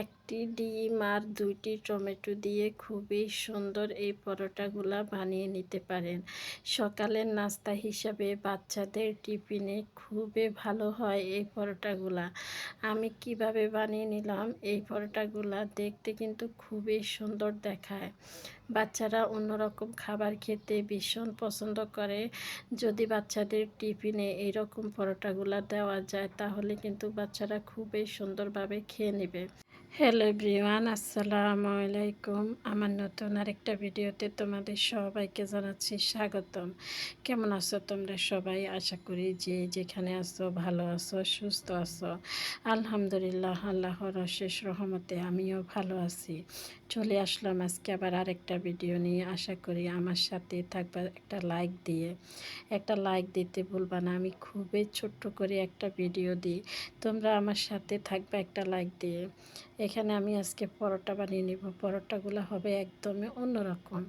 একটি ডিম আর দুইটি টমেটো দিয়ে খুবই সুন্দর এই পরোটাগুলা বানিয়ে নিতে পারেন। সকালের নাস্তা হিসাবে বাচ্চাদের টিফিনে খুবই ভালো হয় এই পরোটাগুলা। আমি কীভাবে বানিয়ে নিলাম এই পরোটাগুলা দেখতে কিন্তু খুবই সুন্দর দেখায়। বাচ্চারা অন্যরকম খাবার খেতে ভীষণ পছন্দ করে। যদি বাচ্চাদের টিফিনে এইরকম পরোটাগুলা দেওয়া যায় তাহলে কিন্তু বাচ্চারা খুবই সুন্দরভাবে খেয়ে নেবে। হ্যালো এভরিওয়ান, আসসালামু আলাইকুম। আমার নতুন আরেকটা ভিডিওতে তোমাদের সবাইকে জানাচ্ছি স্বাগতম। কেমন আছো তোমরা সবাই? আশা করি যে যেখানে আছো, ভালো আছো, সুস্থ আছো। আলহামদুলিল্লাহ, আল্লাহর অশেষ রহমতে আমিও ভালো আছি। চলে আসলাম আজকে আবার আরেকটা ভিডিও নিয়ে। আশা করি আমার সাথে থাকবা একটা লাইক দিয়ে। একটা লাইক দিতে ভুলবা না, আমি খুবই ছোট্ট করে একটা ভিডিও দিই। তোমরা আমার সাথে থাকবা একটা লাইক দিয়ে। এখানে আমি আজকে পরোটা বানিয়ে নিব। পরোটাগুলো হবে একদমই অন্যরকম।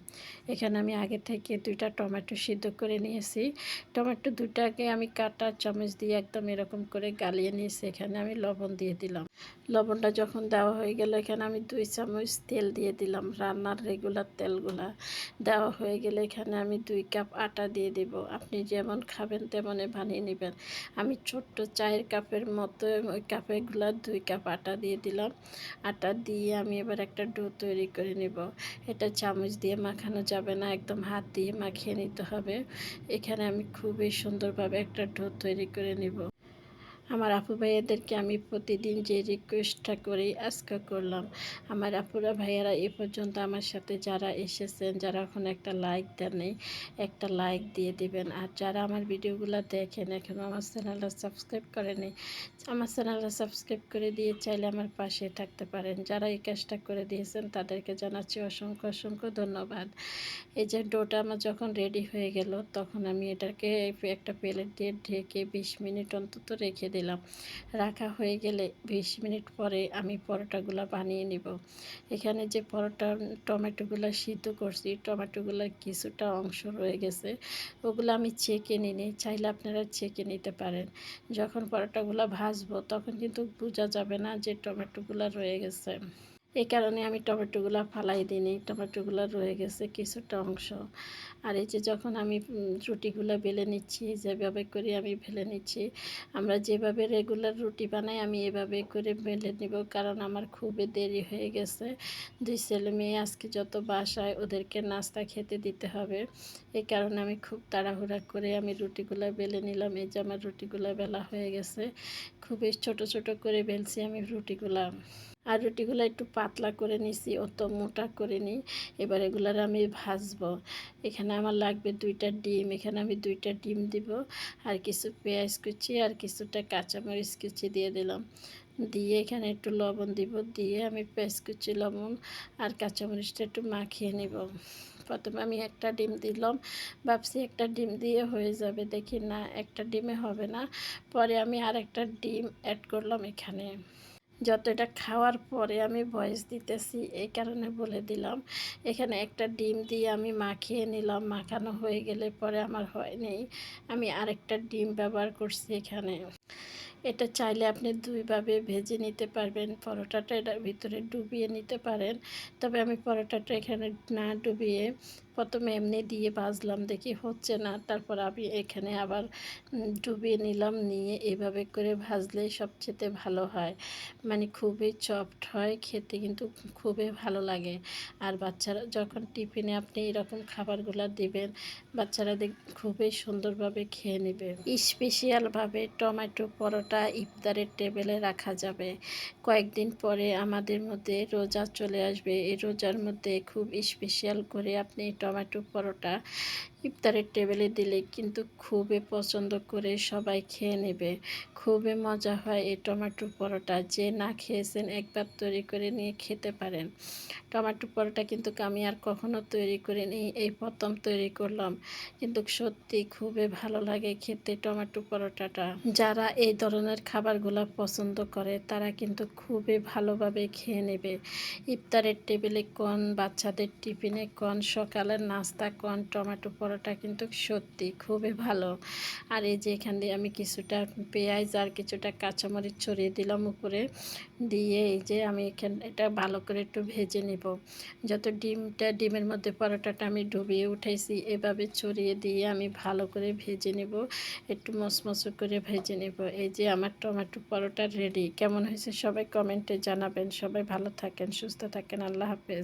এখানে আমি আগে থেকে দুইটা টমেটো সিদ্ধ করে নিয়েছি। টমেটো দুটাকে আমি কাটা চামচ দিয়ে একদম এরকম করে গালিয়ে নিয়েছি। এখানে আমি লবণ দিয়ে দিলাম। লবণটা যখন দেওয়া হয়ে গেল, এখানে আমি দুই চামচ তেল দিয়ে দিলাম, রান্নার রেগুলার তেলগুলা। দেওয়া হয়ে গেলে এখানে আমি দুই কাপ আটা দিয়ে দেব। আপনি যেমন খাবেন তেমনই বানিয়ে নেবেন। আমি ছোট্ট চায়ের কাপের মতো, ওই কাপেগুলা দুই কাপ আটা দিয়ে দিলাম। আটা দিয়ে আমি এবার একটা ডো তৈরি করে নেব। এটা চামচ দিয়ে মাখানো যাবে না, একদম হাত দিয়ে মাখিয়ে নিতে হবে। এখানে আমি খুবই সুন্দরভাবে একটা ডো তৈরি করে নেব। আমার আপু ভাইয়াদেরকে আমি প্রতিদিন যে রিকোয়েস্টটা করি, আজকে করলাম। আমার আপুরা ভাইয়ারা এ পর্যন্ত আমার সাথে যারা এসেছেন, যারা এখন একটা লাইক দেননি একটা লাইক দিয়ে দিবেন। আর যারা আমার ভিডিওগুলো দেখেন, এখন আমার চ্যানেলটা সাবস্ক্রাইব করেনি আমার চ্যানেলটা সাবস্ক্রাইব করে দিয়ে চাইলে আমার পাশে থাকতে পারেন। যারা এই কাজটা করে দিয়েছেন, তাদেরকে জানাচ্ছি অসংখ্য অসংখ্য ধন্যবাদ। এই যে ডোটা আমার যখন রেডি হয়ে গেল, তখন আমি এটাকে একটা প্লেট দিয়ে ঢেকে বিশ মিনিট অন্তত রেখে দিলাম। রাখা হয়ে গেলে বিশ মিনিট পরে আমি পরোটাগুলো বানিয়ে নিব। এখানে যে পরোটা, টমেটোগুলো সিদ্ধ করছি, টমেটোগুলোর কিছুটা অংশ রয়ে গেছে। ওগুলো আমি চেকে নিই চাইলে আপনারা চেকে নিতে পারেন। যখন পরোটাগুলো ভাজবো তখন কিন্তু বোঝা যাবে না যে টমেটোগুলো রয়ে গেছে। এই কারণে আমি টমেটোগুলো ফালাই দিইনি। টমেটোগুলো রয়ে গেছে কিছুটা অংশ। আর এই যে যখন আমি রুটিগুলো বেলে নিচ্ছি, যেভাবে করে আমি ফেলে নিচ্ছি, আমরা যেভাবে রেগুলার রুটি বানাই, আমি এভাবে করে বেলে নিব কারণ আমার খুবই দেরি হয়ে গেছে। দুই ছেলে মেয়ে আজকে যত বাসায়, ওদেরকে নাস্তা খেতে দিতে হবে। এই কারণে আমি খুব তাড়াহুড়া করে আমি রুটিগুলো বেলে নিলাম। এই যে আমার রুটিগুলো বেলা হয়ে গেছে, খুবই ছোট ছোট করে বেলছি আমি রুটিগুলা। আর রুটিগুলো একটু পাতলা করে নিছি, অত মোটা করে নিই। এবার এগুলার আমি ভাজবো। এখানে আমার লাগবে দুইটা ডিম, এখানে আমি দুইটা ডিম দিব, আর কিছু পেঁয়াজ কুচি আর কিছুটা কাঁচামরিচ কুচি দিয়ে দিলাম। দিয়ে এখানে একটু লবণ দিব, দিয়ে আমি পেঁয়াজ কুচি, লবণ আর কাঁচামরিচটা একটু মাখিয়ে নিব। প্রথমে আমি একটা ডিম দিলাম, ভাবছি একটা ডিম দিয়ে হয়ে যাবে, দেখি না, একটা ডিমে হবে না। পরে আমি আর একটা ডিম অ্যাড করলাম এখানে। যত এটা খাওয়ার পরে আমি ভয়েস দিতেছি, এই কারণে বলে দিলাম। এখানে একটা ডিম দিয়ে আমি মাখিয়ে নিলাম, মাখানো হয়ে গেলে পরে আমার হয়নি আমি আরেকটা ডিম ব্যবহার করছি এখানে। এটা চাইলে আপনি দুইভাবে ভেজে নিতে পারবেন। পরোটাটা এটার ভিতরে ডুবিয়ে নিতে পারেন। তবে আমি পরোটাটা এখানে না ডুবিয়ে প্রথমে এমনি দিয়ে ভাজলাম, দেখি হচ্ছে না। তারপর আমি এখানে আবার ডুবিয়ে নিলাম, নিয়ে এভাবে করে ভাজলে সবচেয়ে ভালো হয়। মানে খুবই চপড হয়, খেতে কিন্তু খুবই ভালো লাগে। আর বাচ্চারা যখন টিফিনে আপনি এরকম খাবারগুলো দিবেন, বাচ্চারা দেখ, খুবই সুন্দরভাবে খেয়ে নেবে। স্পেশালভাবে টমেটো পরোটা ইফতারের টেবিলে রাখা যাবে। কয়েকদিন পরে আমাদের মধ্যে রোজা চলে আসবে। এই রোজার মধ্যে খুব স্পেশাল করে আপনি টমেটো পরোটা ইফতারের টেবিলে দিলে কিন্তু খুবই পছন্দ করে সবাই খেয়ে নেবে। খুবই মজা হয় এই টমেটো পরোটা। যে না খেয়েছেন একবার তৈরি করে নিয়ে খেতে পারেন। টমেটো পরোটা কিন্তু আমি আর কখনো তৈরি করিনি, এই প্রথম তৈরি করলাম। কিন্তু সত্যি খুবই ভালো লাগে খেতে টমেটো পরোটাটা। যারা এই ধরনের খাবারগুলো পছন্দ করে, তারা কিন্তু খুবই ভালোভাবে খেয়ে নেবে। ইফতারের টেবিলে কোন, বাচ্চাদের টিফিনে কোন, সকালের নাস্তা কোন, টমেটো পরোটা পরোটা কিন্তু সত্যি খুবই ভালো। আর এই যে এখান দিয়ে আমি কিছুটা পেঁয়াজ আর কিছুটা কাঁচামরিচ ছড়িয়ে দিলাম উপরে। দিয়ে এই যে আমি এখান এটা ভালো করে একটু ভেজে নিব। যত ডিমটা ডিমের মধ্যে পরোটাটা আমি ডুবিয়ে উঠাইছি, এভাবে ছড়িয়ে দিয়ে আমি ভালো করে ভেজে নেব। একটু মসমস করে ভেজে নেব। এই যে আমার টমেটো পরোটা রেডি কেমন হয়েছে সবাই কমেন্টে জানাবেন। সবাই ভালো থাকেন, সুস্থ থাকেন। আল্লাহ হাফেজ।